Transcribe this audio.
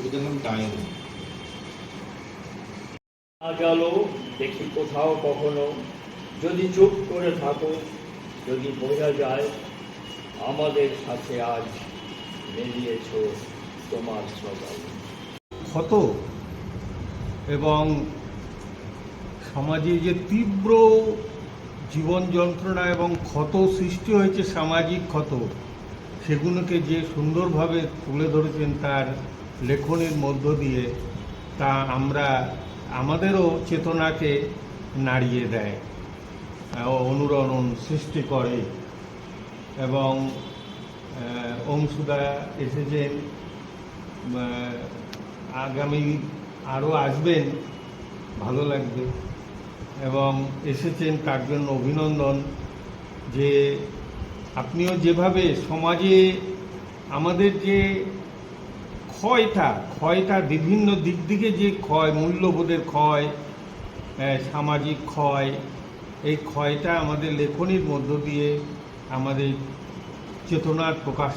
কবিতার নাম না গেল দেখি কোথাও কখনো। যদি চুপ করে থাকো যদি বোঝা যায় আমাদের সাথে আজ বেরিয়েছ তোমার সকাল ক্ষত এবং সমাজে যে তীব্র জীবন যন্ত্রণা এবং ক্ষত সৃষ্টি হয়েছে সামাজিক ক্ষত সেগুলোকে যে সুন্দরভাবে তুলে ধরেছেন তার লেখনের মধ্য দিয়ে তা আমরা আমাদেরও চেতনাকে নাড়িয়ে দেয় অনুরণন সৃষ্টি করে। এবং অংশুদা এসেছেন আগামী আরও আসবেন, ভালো লাগবে। এবং এসেছেন তার জন্য অভিনন্দন যে আপনিও যেভাবে সমাজে আমাদের যে ক্ষয়টা ক্ষয়টা বিভিন্ন দিক দিকে যে ক্ষয়, মূল্যবোধের ক্ষয় সামাজিক ক্ষয়, এই ক্ষয়টা আমাদের লেখনির মধ্য দিয়ে আমাদের চেতনার প্রকাশ